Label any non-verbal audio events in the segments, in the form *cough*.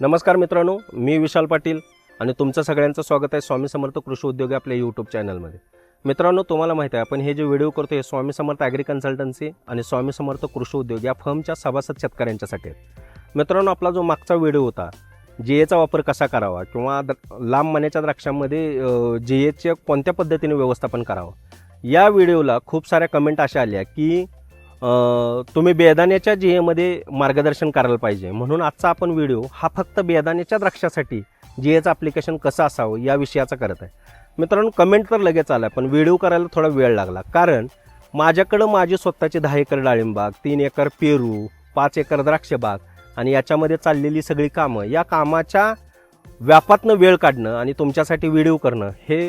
नमस्कार मित्रांनो मी विशाल पाटील आणि तुमचं सगळ्यांचं स्वागत आहे स्वामी समर्थ कृषी उद्योग आपल्या यूट्यूब चॅनलमध्ये मित्रांनो तुम्हाला माहिती आहे आपण हे जे व्हिडिओ करतो हे स्वामी समर्थ ॲग्री कन्सल्टन्सी आणि स्वामी समर्थ कृषी उद्योग या फर्मच्या सभासद शेतकऱ्यांच्यासाठी आहेत. मित्रांनो आपला जो मागचा व्हिडिओ होता जी एचा वापर कसा करावा किंवा द- लांब मण्याच्या द्राक्षांमध्ये जी एचे कोणत्या पद्धतीने व्यवस्थापन करावं या व्हिडिओला खूप साऱ्या कमेंट अशा आल्या की तुम्ही बेदाण्याच्या जी एमध्ये मार्गदर्शन करायला पाहिजे. म्हणून आजचा आपण व्हिडिओ हा फक्त बेदाण्याच्या द्राक्षासाठी जी एचं ॲप्लिकेशन कसं असावं या विषयाचा करत आहे. मित्रांनो कमेंट तर लगेच आला पण व्हिडिओ करायला थोडा वेळ लागला. कारण माझ्याकडं माझी स्वतःची दहा एकर डाळिंबाग तीन एकर पेरू पाच एकर द्राक्षबाग आणि याच्यामध्ये चाललेली सगळी कामं या कामाच्या व्यापातनं वेळ काढणं आणि तुमच्यासाठी व्हिडिओ करणं हे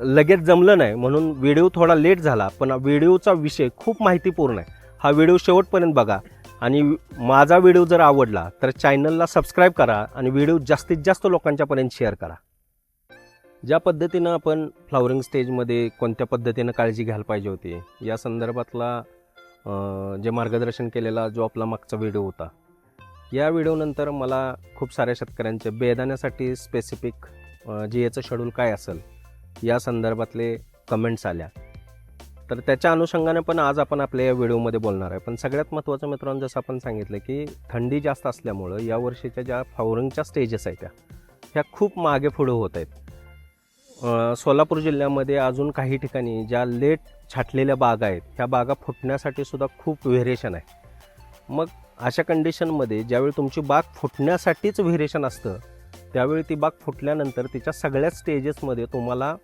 लगेच जमलं नाही म्हणून व्हिडिओ थोडा लेट झाला पण व्हिडिओचा विषय खूप माहितीपूर्ण आहे. हा व्हिडिओ शेवटपर्यंत बघा. आणि माझा व्हिडिओ जर आवडला तर चॅनलला सबस्क्राईब करा आणि व्हिडिओ जास्तीत जास्त लोकांच्यापर्यंत शेअर करा. ज्या पद्धतीनं आपण फ्लॉवरिंग स्टेजमध्ये कोणत्या पद्धतीनं काळजी घ्यायला पाहिजे होती या संदर्भातला जे मार्गदर्शन केलेला जो आपला मागचा व्हिडिओ होता या व्हिडिओनंतर मला खूप साऱ्या शेतकऱ्यांचे बेदाण्यासाठी स्पेसिफिक जे याचं शेड्यूल काय असेल या संदर्भातले कमेंट्स आल्या. तर त्याच्या अनुषंगाने पण आज आपण आपल्या या व्हिडिओमध्ये बोलणार आहे. पण सगळ्यात महत्त्वाचं मित्रांनो जसं आपण सांगितलं की थंडी जास्त असल्यामुळं या वर्षीच्या ज्या फ्लॉवरिंगच्या स्टेजेस आहेत त्या ह्या खूप मागे पुढे होत आहेत. सोलापूर जिल्ह्यामध्ये अजून काही ठिकाणी ज्या लेट छाटलेल्या बागा आहेत ह्या बागा फुटण्यासाठी सुद्धा खूप व्हेरिएशन आहे. मग अशा कंडिशनमध्ये ज्यावेळी तुमची बाग फुटण्यासाठीच व्हेरिएशन असतं त्यावेळी ती बाग फुटल्यानंतर तिच्या सगळ्या स्टेजेसमध्ये तुम्हाला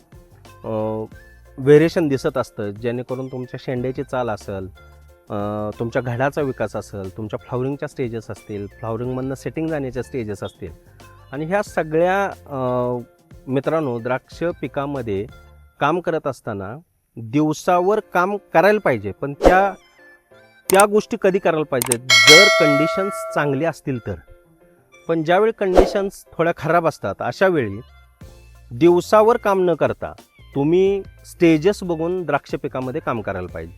व्हेरिएशन दिसत असतं. जेणेकरून तुमच्या शेंड्याची चाल असेल तुमच्या घडाचा विकास असेल तुमच्या फ्लॉवरिंगच्या स्टेजेस असतील फ्लॉवरिंगमधनं सेटिंग जाण्याच्या स्टेजेस असतील. आणि ह्या सगळ्या मित्रांनो द्राक्ष पिकामध्ये काम करत असताना दिवसावर काम करायला पाहिजे. पण त्या त्या गोष्टी कधी करायला पाहिजेत? जर कंडिशन्स चांगली असतील तर. पण ज्यावेळी कंडिशन्स थोड्या खराब असतात अशा वेळी दिवसावर काम न करता तुम्ही स्टेजेस बघून द्राक्ष पिकामध्ये काम करायला पाहिजे.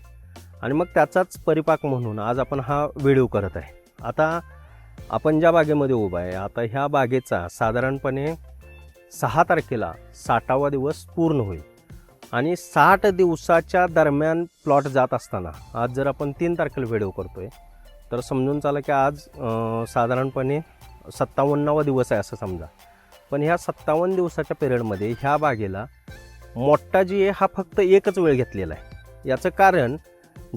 आणि मग त्याचाच परिपाक म्हणून आज आपण हा व्हिडिओ करत आहे. आता आपण ज्या बागेमध्ये उभा आहे आता ह्या बागेचा साधारणपणे सहा तारखेला साठावा दिवस पूर्ण होईल. आणि साठ दिवसाच्या दरम्यान प्लॉट जात असताना आज जर आपण तीन तारखेला व्हिडिओ करतोय तर समजून चाला की आज साधारणपणे सत्तावन्नावा दिवस आहे असं समजा. पण ह्या सत्तावन्न दिवसाच्या पिरियडमध्ये ह्या बागेला मोठा जी ए हा फक्त एकच वेळ घेतलेला आहे. याचं कारण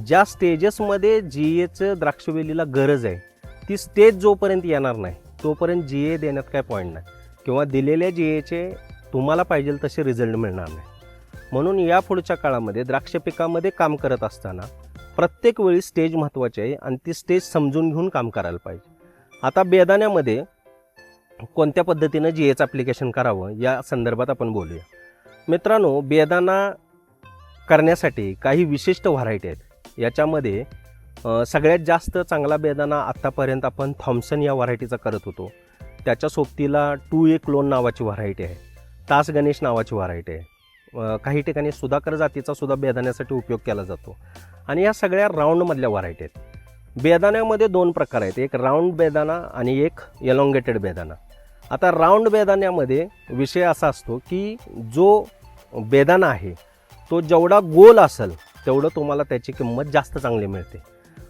ज्या स्टेजेसमध्ये जी एचं द्राक्षवेलीला गरज आहे ती स्टेज जोपर्यंत येणार नाही तोपर्यंत जी ए देण्यात काय पॉईंट नाही. किंवा दिलेल्या जी एचे तुम्हाला पाहिजे तसे रिझल्ट मिळणार नाही. म्हणून या पुढच्या काळामध्ये द्राक्ष पिकामध्ये काम करत असताना प्रत्येक वेळी स्टेज महत्त्वाची आहे आणि ती स्टेज समजून घेऊन काम करायला पाहिजे. आता बेदाण्यामध्ये कोणत्या पद्धतीनं जी एच ॲप्लिकेशन करावं या संदर्भात आपण बोलूया. मित्रांनो बेदाना करण्यासाठी काही विशिष्ट व्हरायटी आहेत. याच्यामध्ये सगळ्यात जास्त चांगला बेदाना आत्तापर्यंत आपण थॉम्सन या व्हरायटीचा करत होतो. त्याच्या सोबतीला टू ए क्लोन नावाची व्हरायटी आहे. तास गणेश नावाची व्हरायटी आहे. काही ठिकाणी सुधाकर जातीचा सुद्धा बेदाण्यासाठी उपयोग केला जातो. आणि या सगळ्या राऊंडमधल्या व्हरायटी आहेत. बेदाण्यामध्ये दोन प्रकार आहेत. एक राऊंड बेदाणा आणि एक एलॉंगेटेड बेदाणा. आता राऊंड बेदाण्यामध्ये विषय असा असतो की जो बेदाणा आहे तो जेवढा गोल असेल तेवढं तुम्हाला त्याची किंमत जास्त चांगली मिळते.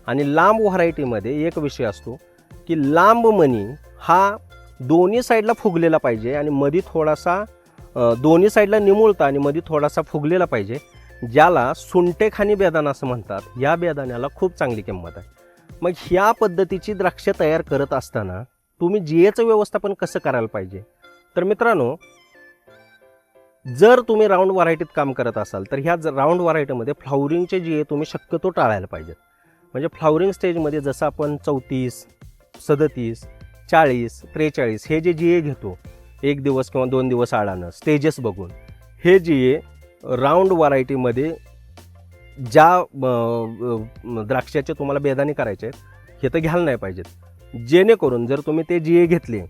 आणि लांब व्हरायटीमध्ये एक विषय असतो की लांब मनी हा दोन्ही साईडला फुगलेला पाहिजे आणि मधी थोडासा दोन्ही साईडला निमुळता आणि मध्ये थोडासा फुगलेला पाहिजे ज्याला सुंटेखानी बेदाणा असं म्हणतात. या बेदाण्याला खूप चांगली किंमत आहे. मग ह्या पद्धतीची द्राक्ष तयार करत असताना तुम्ही जिएचं व्यवस्थापन कसं करायला पाहिजे? तर मित्रांनो जर तुम्ही राऊंड व्हरायटीत काम करत असाल तर ह्या राऊंड व्हरायटीमध्ये फ्लॉवरिंगचे जिए तुम्ही शक्यतो टाळायला पाहिजेत. म्हणजे फ्लॉवरिंग स्टेजमध्ये जसं आपण चौतीस सदतीस चाळीस त्रेचाळीस हे जे जिए घेतो एक दिवस किंवा दोन दिवस आडानं स्टेजेस बघून हे जिए राऊंड व्हरायटीमध्ये ज्या द्राक्षाचे तुम्हाला बेदाणे करायचे आहेत हे तर घ्यायला नाही पाहिजेत. जेणेकरून जर तुम्ही ते जिए घेतले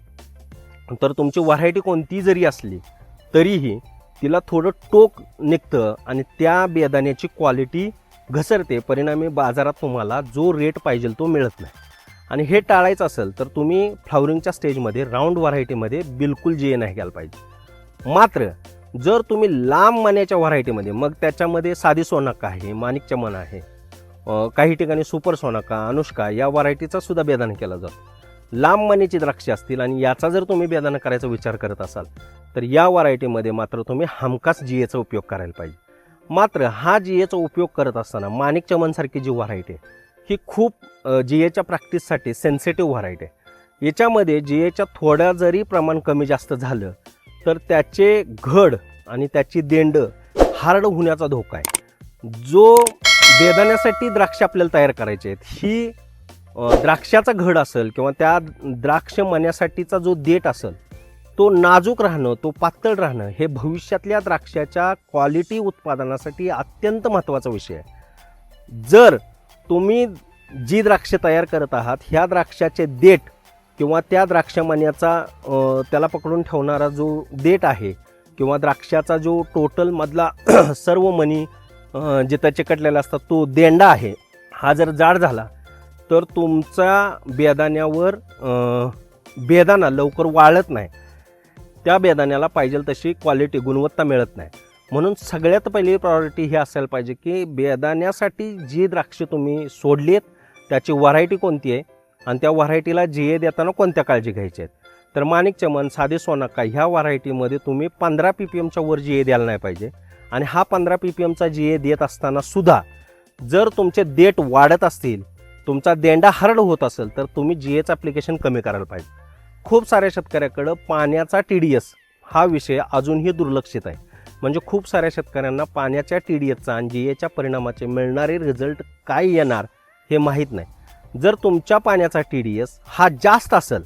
तर तुमची व्हरायटी कोणती जरी असली तरीही तिला थोडं टोक निघतं आणि त्या बेदाण्याची क्वालिटी घसरते. परिणामी बाजारात तुम्हाला जो रेट पाहिजे तो मिळत नाही. आणि हे टाळायचं असेल तर तुम्ही फ्लावरिंगच्या स्टेजमध्ये राऊंड व्हरायटीमध्ये बिलकुल जी ए नाही घ्यायला पाहिजे. मात्र जर तुम्ही लांब मण्याच्या व्हरायटीमध्ये मग त्याच्यामध्ये साधी सोनाका आहे माणिक चमन आहे. काही ठिकाणी सुपर सोनाका अनुष्का या व्हरायटीचा सुद्धा बेदान केला जातो. लांब मानेची द्राक्षे असतील आणि याचा जर तुम्ही बेदान करायचा विचार करत असाल तर या व्हरायटीमध्ये मात्र तुम्ही हमखास जी एचा उपयोग करायला पाहिजे. मात्र हा जी एचा उपयोग करत असताना माणिक चमनसारखी जी व्हरायटी आहे ही खूप जी एच्या प्रॅक्टिससाठी सेन्सिटिव्ह व्हरायटी आहे. याच्यामध्ये जी एच्या थोड्या जरी प्रमाण कमी जास्त झालं तर त्याचे घड आणि त्याची देंड हार्ड होण्याचा धोका आहे. जो बेदाण्यासाठी द्राक्ष आपल्याला तयार करायचे आहेत ही द्राक्षाचा घड असेल किंवा त्या द्राक्ष मण्यासाठीचा जो देठ असेल तो नाजूक राहणं तो पातळ राहणं हे भविष्यातल्या द्राक्षाच्या क्वालिटी उत्पादनासाठी अत्यंत महत्त्वाचा विषय आहे. जर तुम्ही जी द्राक्ष तयार करत आहात ह्या द्राक्षाचे देठ किंवा त्या द्राक्षमान्याचा त्याला पकडून ठेवणारा जो देट आहे किंवा द्राक्षाचा जो टोटलमधला *clears throat* सर्व मनी जिथं चिकटलेला असतात तो देंडा आहे हा जर जाड झाला तर तुमचा बेदाण्यावर बेदाना बेदाणा लवकर वाळत नाही. त्या बेदाण्याला पाहिजे तशी क्वालिटी गुणवत्ता मिळत नाही. म्हणून सगळ्यात पहिली प्रायोरिटी ही असायला पाहिजे की बेदाण्यासाठी जी द्राक्ष तुम्ही सोडली आहेत त्याची व्हरायटी कोणती आहे? आणि त्या व्हरायटीला जी ए देताना कोणत्या काळजी घ्यायच्या आहेत? तर माणिक चमन साधे सोनाका ह्या व्हरायटीमध्ये तुम्ही पंधरा पी पी एमच्या वर जी ए द्यायला नाही पाहिजे. आणि हा पंधरा पी पी एमचा जी ए देत असताना सुद्धा जर तुमचे देठ वाढत असतील तुमचा देंडा हरड होत असेल तर तुम्ही जी एचं ॲप्लिकेशन कमी करायला पाहिजे. खूप साऱ्या शेतकऱ्याकडं पाण्याचा टी डी एस हा विषय अजूनही दुर्लक्षित आहे. म्हणजे खूप साऱ्या शेतकऱ्यांना पाण्याच्या टी डी एसचा आणि जी एच्या परिणामाचे मिळणारे रिझल्ट काय येणार हे माहीत नाही. जर तुमच्या पाण्याचा टी डी एस हा जास्त असेल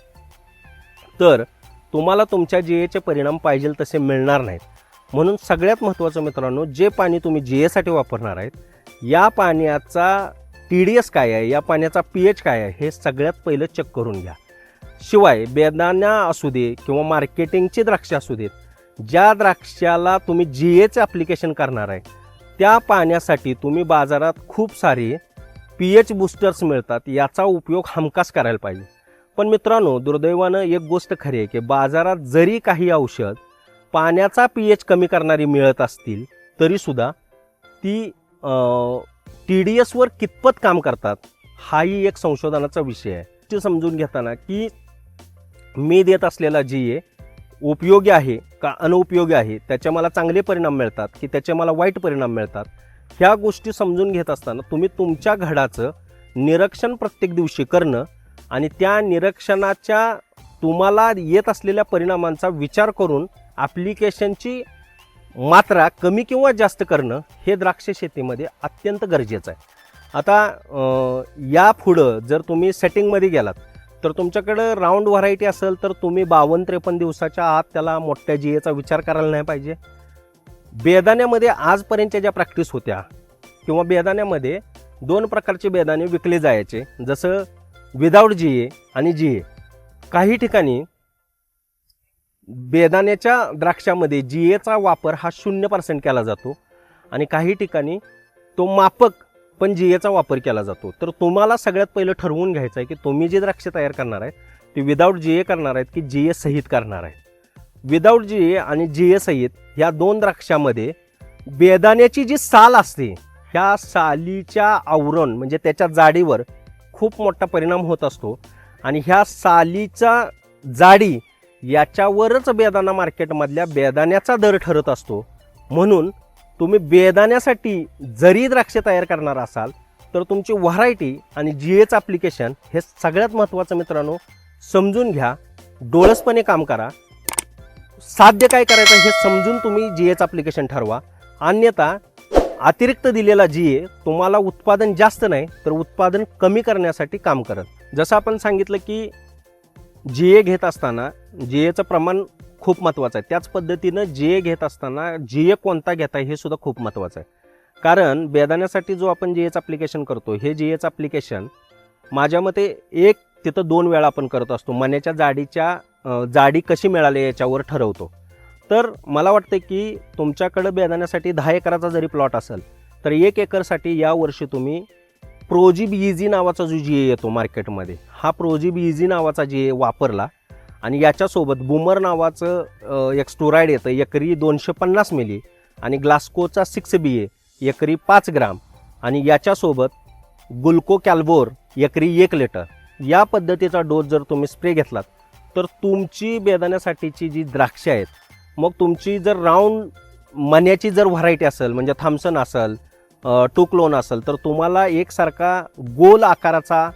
तर तुम्हाला तुमच्या जी एचे परिणाम पाहिजे तसे मिळणार नाहीत. म्हणून सगळ्यात महत्त्वाचं मित्रांनो जे पाणी तुम्ही जी एसाठी वापरणार आहेत या पाण्याचा टी डी एस काय आहे या पाण्याचा पी एच काय आहे हे सगळ्यात पहिलं चेक करून घ्या. शिवाय बेदाण्या असू दे किंवा मार्केटिंगची द्राक्ष असू देत ज्या द्राक्षाला तुम्ही जी एचं ॲप्लिकेशन करणार आहे त्या पाण्यासाठी तुम्ही बाजारात खूप सारे पी एच बूस्टर्स मिळतात याचा उपयोग हमखास करायला पाहिजे. पण मित्रांनो दुर्दैवानं एक गोष्ट खरी आहे की बाजारात जरी काही औषध पाण्याचा पी एच कमी करणारी मिळत असतील तरीसुद्धा ती टी डी एसवर कितपत काम करतात हाही एक संशोधनाचा विषय आहे. ते समजून घेताना की मी देत असलेला जी ए उपयोगी आहे का अनुपयोगी आहे त्याचे मला चांगले परिणाम मिळतात की त्याचे मला वाईट परिणाम मिळतात? ह्या गोष्टी समजून घेत असताना तुम्ही तुमच्या घडाचं निरीक्षण प्रत्येक दिवशी करणं आणि त्या निरीक्षणाच्या तुम्हाला येत असलेल्या परिणामांचा विचार करून ॲप्लिकेशनची मात्रा कमी किंवा जास्त करणं हे द्राक्ष शेतीमध्ये अत्यंत गरजेचं आहे. आता या पुढं जर तुम्ही सेटिंगमध्ये गेलात तर तुमच्याकडं राऊंड व्हरायटी असेल तर तुम्ही बावन्न त्रेपन्न दिवसाच्या आत त्याला मोठ्या जी एचा विचार करायला नाही पाहिजे. बेदाण्यामध्ये आजपर्यंतच्या ज्या प्रॅक्टिस होत्या किंवा बेदाण्यामध्ये दोन प्रकारचे बेदाणे विकले जायचे जसं विदाऊट जी ए आणि जी ए काही ठिकाणी बेदाण्याच्या द्राक्षामध्ये जी एचा वापर हा शून्य पर्सेंट केला जातो आणि काही ठिकाणी तो मापक पण जी एचा वापर केला जातो. तर तुम्हाला सगळ्यात पहिलं ठरवून घ्यायचं आहे की तुम्ही जे द्राक्ष तयार करणार आहेत ते विदाऊट जी ए करणार आहेत की जी ए सहित करणार आहेत विदाऊट जी ए आणि जी ए सहित ह्या दोन द्राक्षामध्ये बेदाण्याची जी साल असते ह्या सालीच्या आवरण म्हणजे त्याच्या जाडीवर खूप मोठा परिणाम होत असतो. आणि ह्या सालीचा जाडी याच्यावरच बेदाना मार्केटमधल्या बेदाण्याचा दर ठरत असतो. म्हणून तुम्ही बेदाण्यासाठी जरी द्राक्षे तयार करणार असाल तर तुमची व्हरायटी आणि जी एच ॲप्लिकेशन हे सगळ्यात महत्त्वाचं मित्रांनो समजून घ्या. डोळसपणे काम करा. साध्य काय करायचं हे समजून तुम्ही जी एचं ॲप्लिकेशन ठरवा. अन्यथा अतिरिक्त दिलेला जी ए तुम्हाला उत्पादन जास्त नाही तर उत्पादन कमी करण्यासाठी काम करत. जसं आपण सांगितलं की जी ए घेत असताना जी एचं प्रमाण खूप महत्त्वाचं आहे. त्याच पद्धतीनं जी ए घेत असताना जी ए कोणता घेताय हे सुद्धा खूप महत्त्वाचं आहे. कारण बेदाण्यासाठी जो आपण जी एचं ॲप्लिकेशन करतो हे जी एचं ॲप्लिकेशन माझ्या मते एक तिथं दोन वेळा आपण करत असतो. मण्याच्या जाडीच्या जाडी कशी मिळाली याच्यावर ठरवतो. तर मला वाटतं की तुमच्याकडं बेदाण्यासाठी दहा एकराचा जरी प्लॉट असेल तर एक एकरसाठी यावर्षी तुम्ही प्रोजीब इझी नावाचा जो जी ए येतो मार्केटमध्ये हा प्रोजीब इझी नावाचा ए वापरला आणि याच्यासोबत बुमर नावाचं एक स्टोराईड येतं एकरी दोनशे पन्नास मिली आणि ग्लास्कोचा सिक्स बी ए एकरी पाच ग्राम आणि याच्यासोबत गुल्को कॅल्बोर एकरी एक लिटर. या पद्धतीचा डोस जर तुम्ही स्प्रे घेतलात तर तुमची बेदाण्यासाठीची जी द्राक्षे आहेत मग तुमची जर राऊंड मण्याची जर व्हरायटी असेल म्हणजे थॉम्सन असेल टुकलोन असेल तर तुम्हाला एकसारखा गोल आकाराचा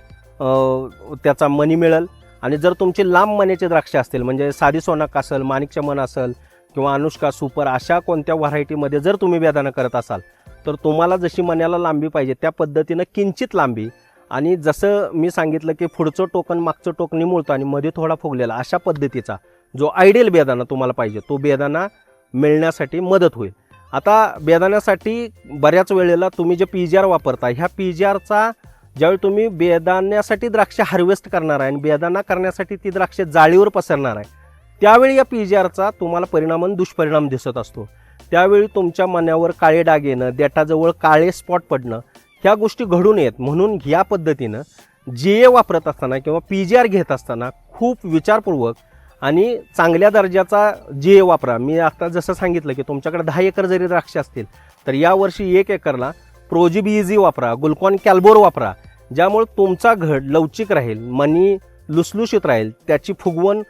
त्याचा मनी मिळेल. आणि जर तुमची लांब मण्याचे द्राक्षे असतील म्हणजे साधी सोनाक असेल माणिकचमन असेल किंवा अनुष्का सुपर अशा कोणत्या व्हरायटीमध्ये जर तुम्ही बेदाना करत असाल तर तुम्हाला जशी मण्याला लांबी पाहिजे त्या पद्धतीनं किंचित लांबी आणि जसं मी सांगितलं की पुढचं टोकन मागचं टोकन निमुळतं आणि मध्ये थोडा फुगलेला अशा पद्धतीचा जो आयडियल बेदाणा तुम्हाला पाहिजे तो बेदाणा मिळण्यासाठी मदत होईल. आता बेदाण्यासाठी बऱ्याच वेळेला तुम्ही जे पी जी आर वापरता ह्या पी जी आरचा ज्यावेळी तुम्ही बेदाण्यासाठी द्राक्ष हार्वेस्ट करणार आहे आणि बेदाणा करण्यासाठी ती द्राक्ष जाळीवर पसरणार आहे त्यावेळी या पी जी आरचा तुम्हाला परिणाम आणि दुष्परिणाम दिसत असतो. त्यावेळी तुमच्या मण्यावर काळे डाग येणं देठाजवळ काळे स्पॉट पडणं ह्या गोष्टी घडून येत. म्हणून या पद्धतीनं जी ए वापरत असताना किंवा पी जी आर घेत असताना खूप विचारपूर्वक आणि चांगल्या दर्जाचा जी ए वापरा. मी आता जसं सांगितलं की तुमच्याकडे दहा एकर जरी द्राक्ष असतील तर यावर्षी एक एकरला प्रोजीबीजी वापरा गुलकॉन कॅल्बोर वापरा ज्यामुळे तुमचा घड लवचिक राहील मनी लुसलुशीत राहील त्याची फुगवण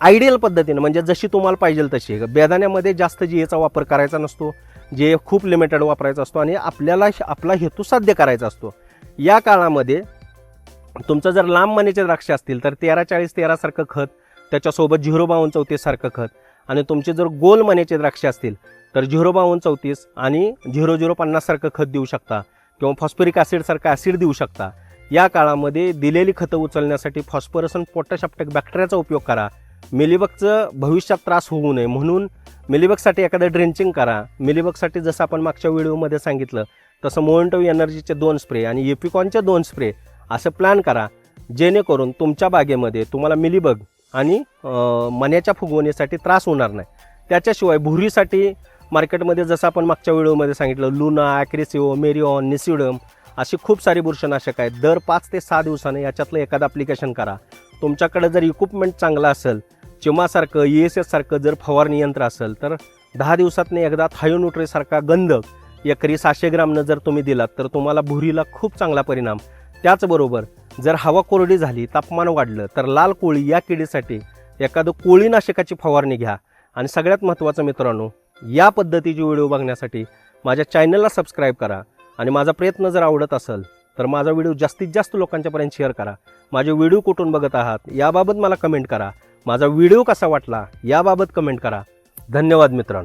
आयडियल पद्धतीनं म्हणजे जशी तुम्हाला पाहिजे तशी. बेदाण्यामध्ये जास्त जी एचा वापर करायचा नसतो. जे खूप लिमिटेड वापरायचा असतो आणि आपल्याला आपला हेतू साध्य करायचा असतो. या काळामध्ये तुमचं जर लांब मनीचे द्राक्ष असतील तर तेरा चाळीस तेरासारखं खत त्याच्यासोबत झिरो बावन्न चौतीससारखं खत आणि तुमचे जर गोल मनीचे द्राक्ष असतील तर झिरो बावन्न चौतीस आणि झिरो झिरो पन्नाससारखं खत देऊ शकता किंवा फॉस्फरिक ॲसिडसारखं ॲसिड देऊ शकता. या काळामध्ये दिलेली खतं उचलण्यासाठी फॉस्फरस आणि पोटॅश बॅक्टेरियाचा उपयोग करा. मिलीबगचं भविष्यात त्रास होऊ नये. म्हणून मिलीबगसाठी एखादं ड्रेंचिंग करा. मिलीबगसाठी जसं आपण मागच्या व्हिडिओमध्ये सांगितलं तसं मोएंटो एनर्जीचे दोन स्प्रे आणि एपिकॉनचे दोन स्प्रे असं प्लॅन करा. जेणेकरून तुमच्या बागेमध्ये तुम्हाला मिलीबग आणि मण्याच्या फुगवणीसाठी त्रास होणार नाही. त्याच्याशिवाय भुरीसाठी मार्केटमध्ये जसं आपण मागच्या व्हिडिओमध्ये सांगितलं लुना ॲक्रेसिओ मेरिओन निसिडम अशी खूप सारी बुरशनाशक आहेत. दर पाच ते सहा दिवसाने याच्यातलं एखादं ॲप्लिकेशन करा. तुमच्याकडे जर इक्विपमेंट चांगलं असेल चिमासारखं ई एस एस सारखं जर फवारणी यंत्र असेल तर दहा दिवसातनं एकदा थायोन्युट्रीसारखा गंधक एकरी सहाशे ग्रामनं जर तुम्ही दिलात तर तुम्हाला भुरीला खूप चांगला परिणाम. त्याचबरोबर जर हवा कोरडी झाली तापमान वाढलं तर लाल कोळी या किडीसाठी एखादं कोळीनाशकाची फवारणी घ्या. आणि सगळ्यात महत्त्वाचं मित्रांनो या पद्धतीचे व्हिडिओ बघण्यासाठी माझ्या चॅनलला सबस्क्राईब करा. आणि माझा प्रयत्न जर आवडत असेल तर माझा व्हिडिओ जास्तीत जास्त लोकांच्यापर्यंत शेअर करा. माझे व्हिडिओ कुठून बघत आहात याबाबत मला कमेंट करा. माझा व्हिडिओ कसा वाटला याबाबत कमेंट करा. धन्यवाद मित्रांनो.